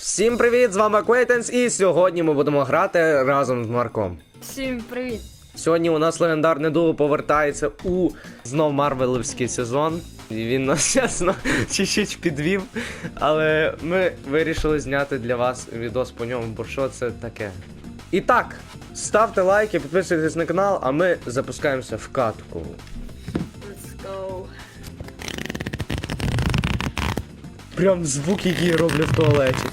Всім привіт! З вами Acquaintance, і сьогодні ми будемо грати разом з Марком. Всім привіт! Сьогодні у нас легендарне дуо повертається у знов Марвеловський сезон. І він нас чесно чуть-чуть підвів. Але ми вирішили зняти для вас відос по ньому, бо що це таке. І так, ставте лайки, підписуйтесь на канал, а ми запускаємося в катку. Let's go. Прям звук, який я роблю в туалеті.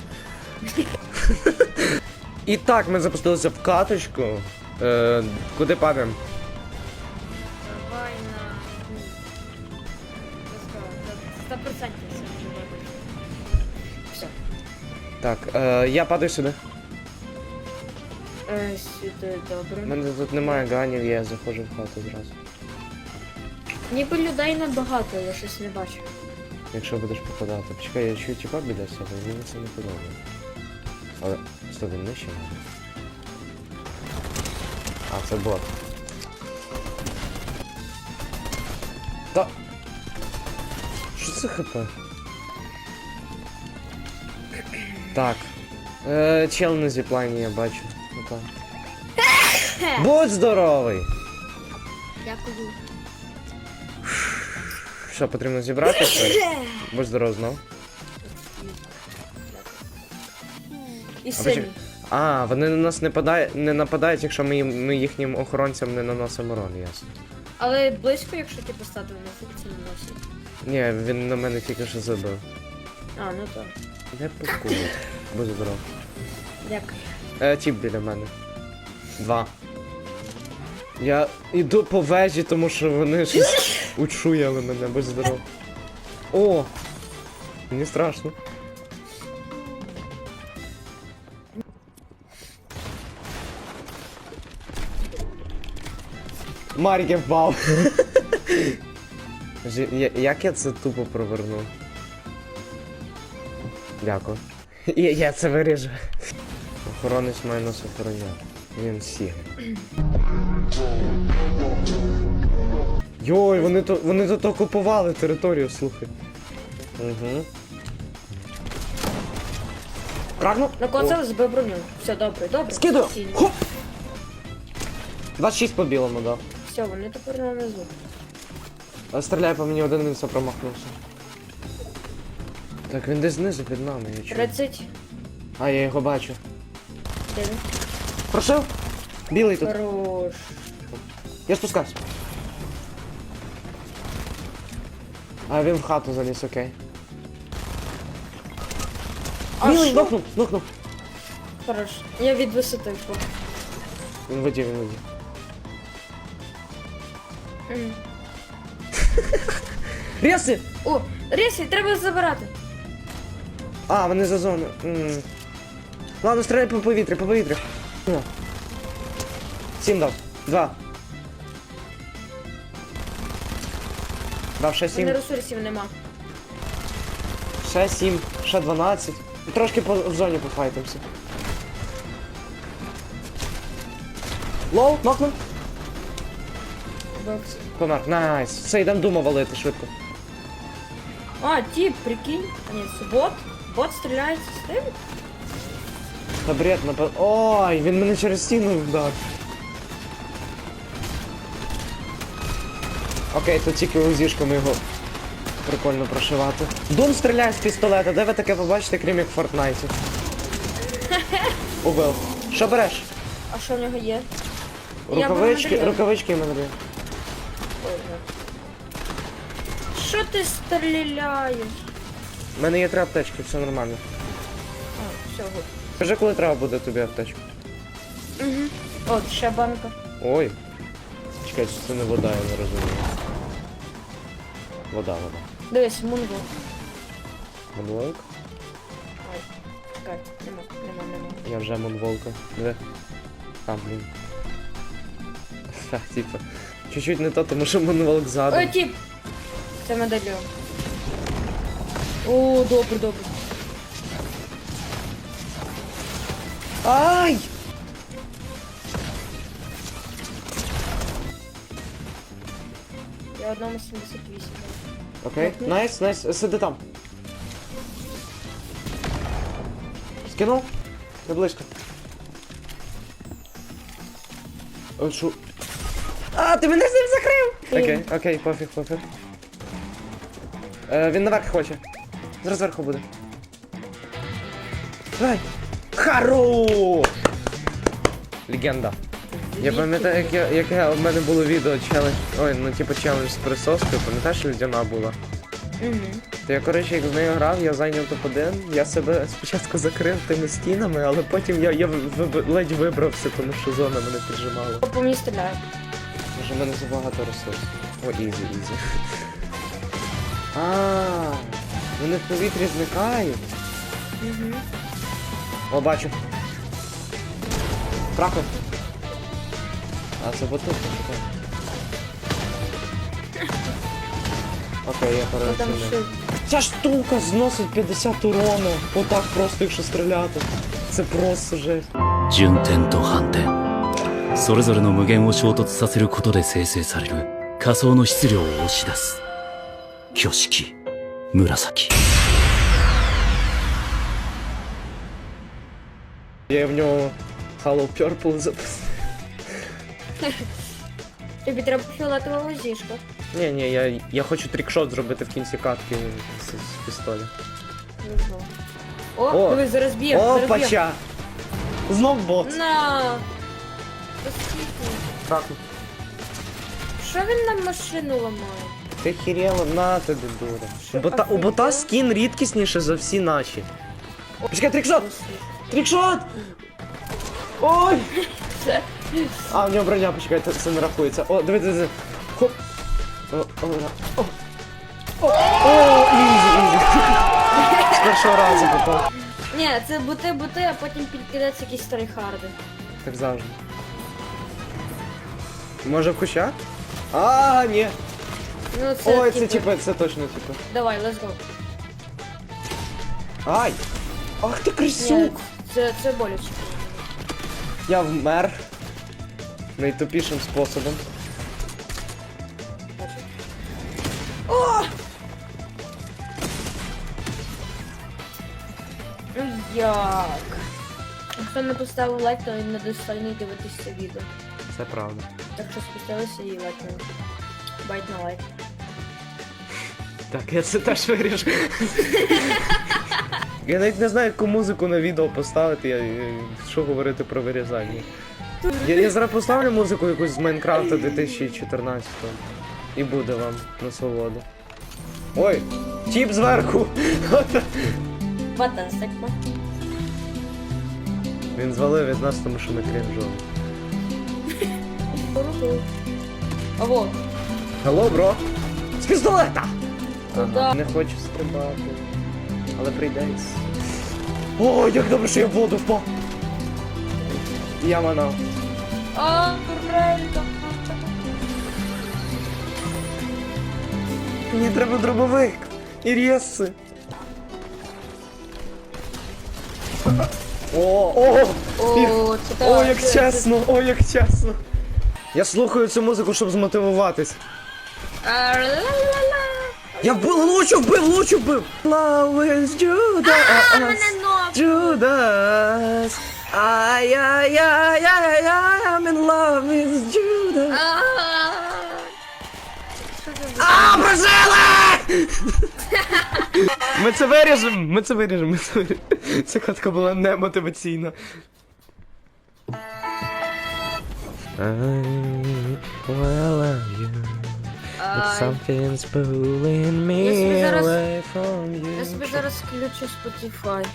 І так, ми запустилися в каточку. Е, куди падаємо? Давай на. ну. Сто процентів все вже. Все. Так, е, я падаю сюди. Е, сюди У добре. мене тут немає ганів, я заходжу в хату зразу. Ніби людей небагато, я щось не бачу. Якщо будеш попадати. Почекай, я чую тіпа біля себе, мені це не подобається. Але стоп, він нижче. А, це бот. Та. Що це хп? Так. Е, чел на зіплайні я бачу. Отак. Будь здоровий! Дякую. Що, потрібно зібрати щось? Будь здоров знов. І синій. А, вони на нас не, падає, не нападають, якщо ми, їм- ми їхнім охоронцям не наносимо урон, ясно. Але близько, якщо ти поставив на функцію наносить. Ні, він на мене тільки що забив. А, ну то. Не пукую. Будь здоров. Дякую. Е, тіп біля мене. Два. Я йду по вежі, тому що вони щось учуяли мене, будь здоров. О! Мені страшно. Марік я впав. Як я це тупо провернув? Дякую. Я, я це виріжу. Охоронець має нас охороняти. Він сігий. Йой, вони то вони тут окупували територію, слухай. Угу. Крагнув? Накоцав, збив броню. Все добре, добре. Скидую! Спокійно. Хоп! 26 по білому дав. Все, вони тепер на низу. А Стріляє по мені один, він все промахнувся. Так, він десь знизу під нами, я чую. 30. А, я його бачу. Де він? Прошив? Білий тут. Хорош. Я спускався. А він в хату заліз, окей. А Білий, що? нокнув, нокнув. Хорош. Я від висоти впав. Він в воді, він в воді. М. О, Ресі, треба забирати. А, вони за зону. М. Ладно, стріляй по повітрі, по повітрі. Сім дав. Два. Дав ще У мене ресурсів нема. Ще сім. Ще дванадцять. Трошки по, в зоні пофайтимся. Лоу, нокнув. Помер. Найс. Все, йдемо думу валити швидко. А, тип, прикинь. А ні, це бот. Бот стріляє з системи. Та бред, напад... Ой, він мене через стіну вдар. Окей, тут тільки узішками його прикольно прошивати. Дум стріляє з пістолета, де ви таке побачите, крім як в Фортнайті? Убив. Що береш? А що в нього є? Я Рукавички, беру рукавички мене дає. На. Що ти стріляєш? У мене є три аптечки, все нормально. А, все, гуд. Кажи, коли треба буде тобі аптечку. Угу. От, ще банка. Ой. Чекай, чи це не вода, я не розумію. Вода, вода. Дивись, мунго. Монволк? Ой, чекай, нема, нема, нема. Я вже Монволка. Де? А, блін. Ха, типа. Чуть-чуть не то, тому що Монволк ззаду. Ой, тип! Це медальйон. О, добре, добре. Ай! Я одному 78. Окей, найс, найс, сиди там. Скинув? Не близько. О, шо? А, ти мене з ним закрив! Окей, окей, пофіг, пофіг. Е, він наверх хоче. Зараз зверху буде. Давай! Хорош! Легенда. Я пам'ятаю, як я, яке в мене було відео челендж. Ой, ну типу челендж з присоскою, пам'ятаєш, ледяна була? Угу. То я, коротше, як з нею грав, я зайняв топ-1, я себе спочатку закрив тими стінами, але потім я, я виб- ледь вибрався, тому що зона мене піджимала. По мені стріляє. Може, в мене забагато ресурсів. О, ізі, ізі. А, вони в повітрі зникають. Угу. О, бачу. Траху. А, це вот тут, почекай. Окей, я Там переоцінив. ще Ця штука зносить 50 урону. Отак просто, якщо стріляти. Це просто жесть.順天と反転 それぞれの無限を衝突させることで生成される仮想の質量を押し出す挙式紫 Я в нього Hollow Purple записав. тобі треба фіолетова лозішка. Ні, ні, я, я хочу трікшот зробити в кінці катки з, з пістоля. Не знаю. О, О! дивись, зараз б'є, О, зараз б'є. пача! Знов бот. На! Трахну. Що він нам машину ламає? Ти хірєла, на тобі дура. Бота, у бота скін рідкісніше за всі наші. Почекай, трікшот! Трікшот! Ой! Це... А, у нього броня, почекай, це, це не рахується. О, диви, диви, диви. Хоп. О, о, о. О, о, ізі, ізі. З першого разу попав. Ні, це бути-бути, а потім підкидаються якісь старихарди. Так завжди. Може в кущах? А, ні. Ну, це, Ой, це типу, типу, це точно типу. Давай, let's go. Ай! Ах ти Ні, крисюк! це, це боляче. Я вмер. Найтупішим способом. Ну як? Хто не поставив лайк, то не достойний дивитися відео. Це правда. Так що спустилися і лайкнули. Байт на лайк. Так, я це теж виріжу. Я навіть не знаю, яку музику на відео поставити, я, я- що говорити про вирізання. Я, я зараз поставлю музику якусь з Майнкрафта 2014 і буде вам насолода. Ой, тіп зверху! Фантастика. Він звалив від нас, тому що ми крінжові. А вот. Алло, бро! З пістолета! Куда? Не хочу стрибати. Але прийдеться. О, як добре, що я в воду впав! Я манав. А, турелька. Мені треба дробовик і рєси. О, о, О, це о, як чесно, о, як чесно. Я слухаю цю музику, щоб змотивуватись. Я вбив лучу, вбив, лучу вбив. Love is Judas. Мене ног. Judas. Ай-яй-яй-яй, I'm in love with Judas. А. Прожили! Ми це виріжемо, ми це виріжемо, ми це виріжемо. Ця катка була немотиваційна. I you, but something's pulling me Я собі зараз- away from Я собі зараз включу Spotify.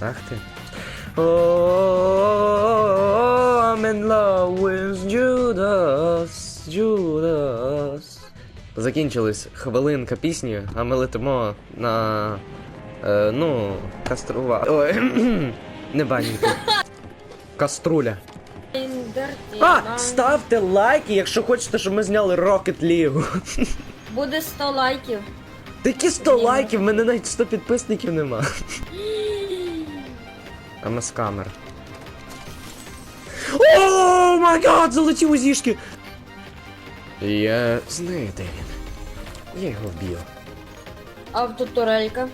Ах ти. Oh, I'm in love with Judas, Judas. Закінчилась хвилинка пісні, а ми летимо на. Е, ну, каструва. Ой, не баніки. Каструля. А, ставте лайки, якщо хочете, щоб ми зняли Rocket League. Буде 100 лайків. Такі 100 Ні. лайків, в мене навіть 100 підписників нема. А ми камер. О, май гад, у зішки! Я знаю, де він. Я його вб'ю. Автотурелька.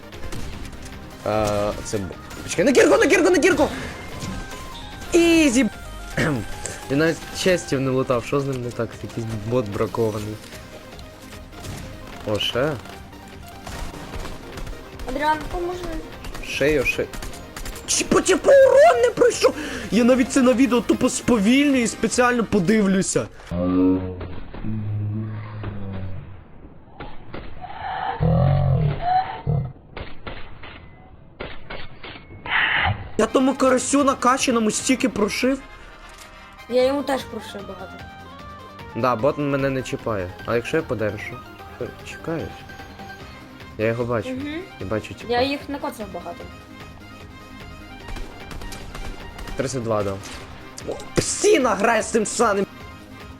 Е, це. Почекай, на кірку, на кірку, на кірку! Ізі! Він навіть честів не лутав, що з ним не так? Якийсь бот бракований. О, ще. Адріан, поможи. Шею, шею. Чи по урон не пройшов? Я навіть це на відео тупо сповільнюю і спеціально подивлюся. Я тому карасю накачаному стільки прошив. Я йому теж прошив багато. Да, бот мене не чіпає. А якщо я подершу? Чекаєш? Я його бачу. Угу. Я бачу типа. Я їх накоцав багато. 32 дав. О, Постійно грає з цим саним.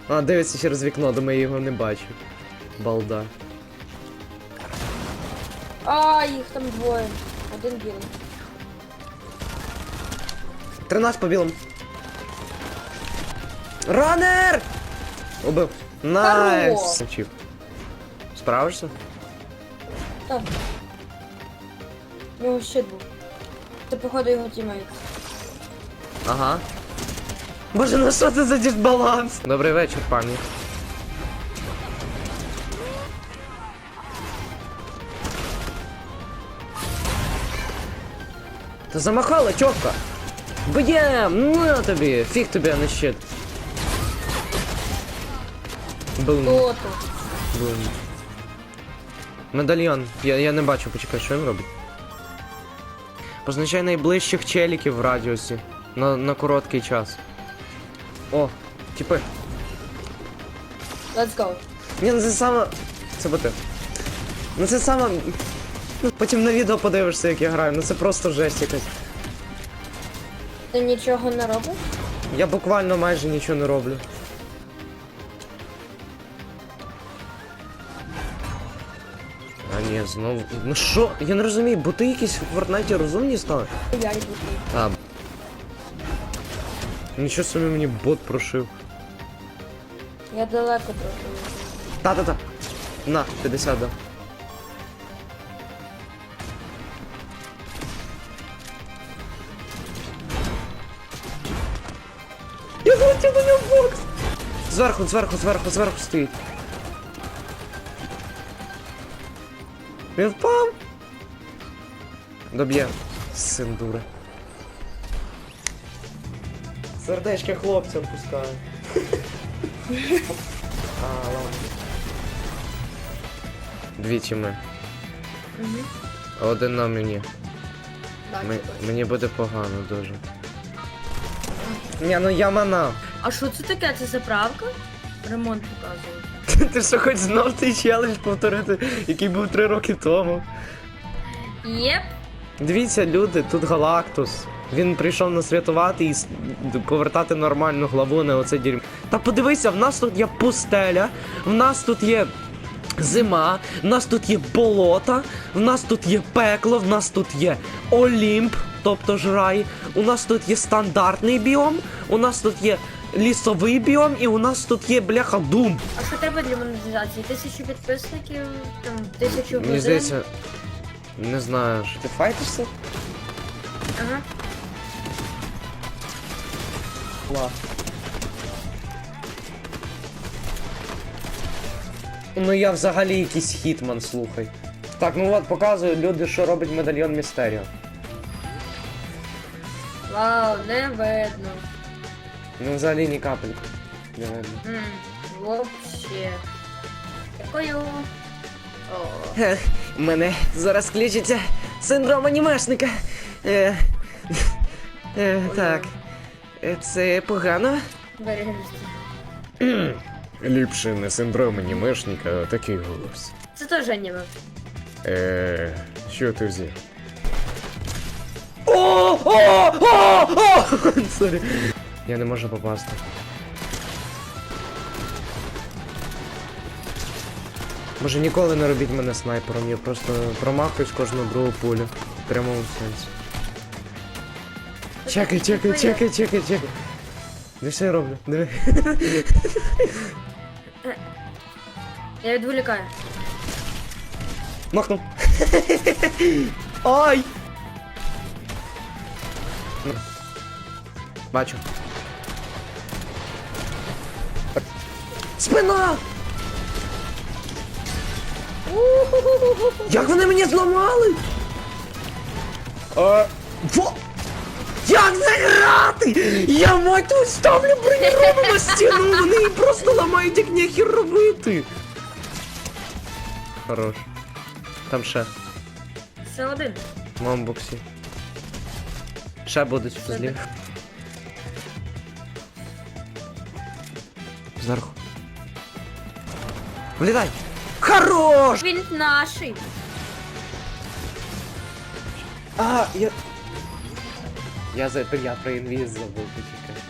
А, дивиться через вікно, думаю, я його не бачу. Балда. А, їх там двоє. Один білий. 13 по білому. Ранер! Убив. Найс! Навчив. Справишся? Так. У нього ще був. Це походу його тімейт. Ага. Боже, ну що це за дисбаланс? Добрий вечір, пані. Та замахала, чітко. Б'єм! На тобі! Фіг тобі, а не щит. Бум. Бум. Медальйон. Я, я не бачу, почекай, що він робить. Позначай найближчих челіків в радіусі. На, на короткий час. О, типи. Let's go. Ні, ну це саме. Це боти. Ну це саме. Ну, Потім на відео подивишся, як я граю. Ну це просто жесть якась. Ти нічого не робиш? Я буквально майже нічого не роблю. А ні, знову. Ну що? Я не розумію, боти якісь в Фортнайті розумні стали? Я йду. А. Нічого собі мені бот прошив. Я далеко трохи. Та-та-та. На, 50 да. Я залетів на нього в бокс! Зверху, зверху, зверху, зверху стоїть. Він впав. Доб'є. Син дури. Сердечки хлопцям пускаю. А, ладно. Двічі ми. Угу. Один на мені. Так, Ми, мені буде погано дуже. Ні, ну я мана. А що це таке? Це заправка? Ремонт показує. Ти що хоч знов цей челендж повторити, який був три роки тому. Єп. Дивіться, люди, тут Галактус. Він прийшов нас рятувати і повертати нормальну главу на оце дерьмо. Та подивися, в нас тут є пустеля, в нас тут є зима, в нас тут є болота, в нас тут є пекло, в нас тут є Олімп, тобто ж рай, у нас тут є стандартний біом, у нас тут є лісовий біом, і у нас тут є бляха дум. А що треба для монетизації? Тисячу підписників, там тисячу Мені годин. здається, не знаю, що ти файтишся? Ага. Ну я взагалі якийсь хітман, слухай. Так, ну от показую люди, що робить медальйон Містеріо. Вау, не видно. Ну взагалі ні капельки. Не видно. М, Вообще. Дякую. О. Ех, мене зараз кличеться синдром анімешника. Е, е, так. Е, Це погано. Бережись. Ліпше не синдром анімешника, а такий голос. Це теж аніме. Е, що ти взяв? О! О! О! О! Сорі. Я не можу попасти. Може ніколи не робіть мене снайпером, я просто промахуюсь кожну другу пулю. В прямому сенсі. Чекай, чекай, чекай, чекай, чекай. Диви, що я роблю? Диви. Я відволікаю. Махнув. Ай! Бачу. Спина! Як вони мені зламали? А, во... Як заграти? Я мать тут ставлю броніровану стіну, вони її просто ламають, як нехер робити. Хорош. Там ще. Це один. В моєму боксі. Ще будуть зліва. Зверху. Влітай! Хорош! Він наший. А, я... Я за... Я про інвіз забув, почекай.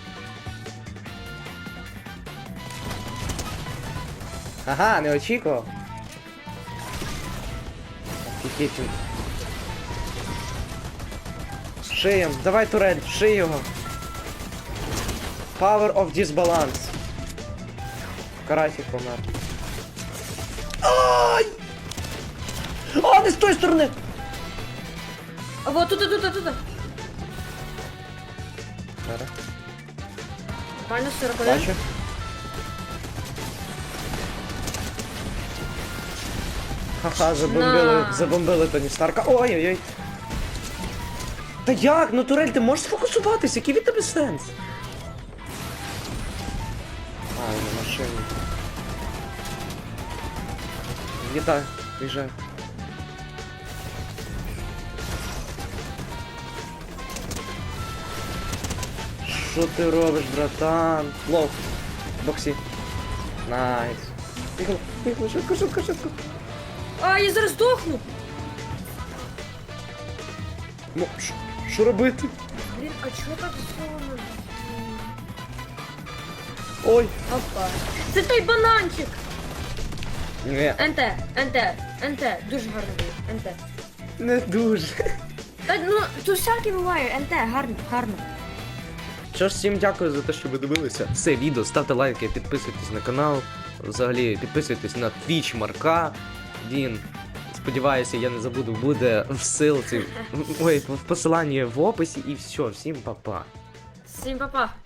Ага, не очікував. Офігеть. Шиєм, давай турель, ший його. Power of disbalance. Карасик помер. Не з тої сторони! А вот тут, тут, тут, тут. Зараз. Нормально 41. Бачу. Ха-ха, забомбили, На. забомбили Тоні Старка. Ой-ой-ой. Та як? Ну турель, ти можеш сфокусуватись, який від тебе сенс? А, на машині. Вітай, біжай. Що ти робиш, братан? Лов. Боксі. Найс. Поїхали, поїхали, швидко, швидко, швидко. А, я зараз здохну. Ну, що робити? Блін, а чого так зроблено? Ой. Опа. Це той бананчик. Не, НТ, НТ, НТ. Дуже гарно було. НТ. не дуже. Та ну, тут всяке буває. НТ, гарно, гарно. Що ж, всім дякую за те, що ви дивилися це відео. Ставте лайки, підписуйтесь на канал. Взагалі, підписуйтесь на Twitch Марка. Він, сподіваюся, я не забуду, буде в силці. Ой, в посиланні в описі і все. Всім па-па. Всім па-па.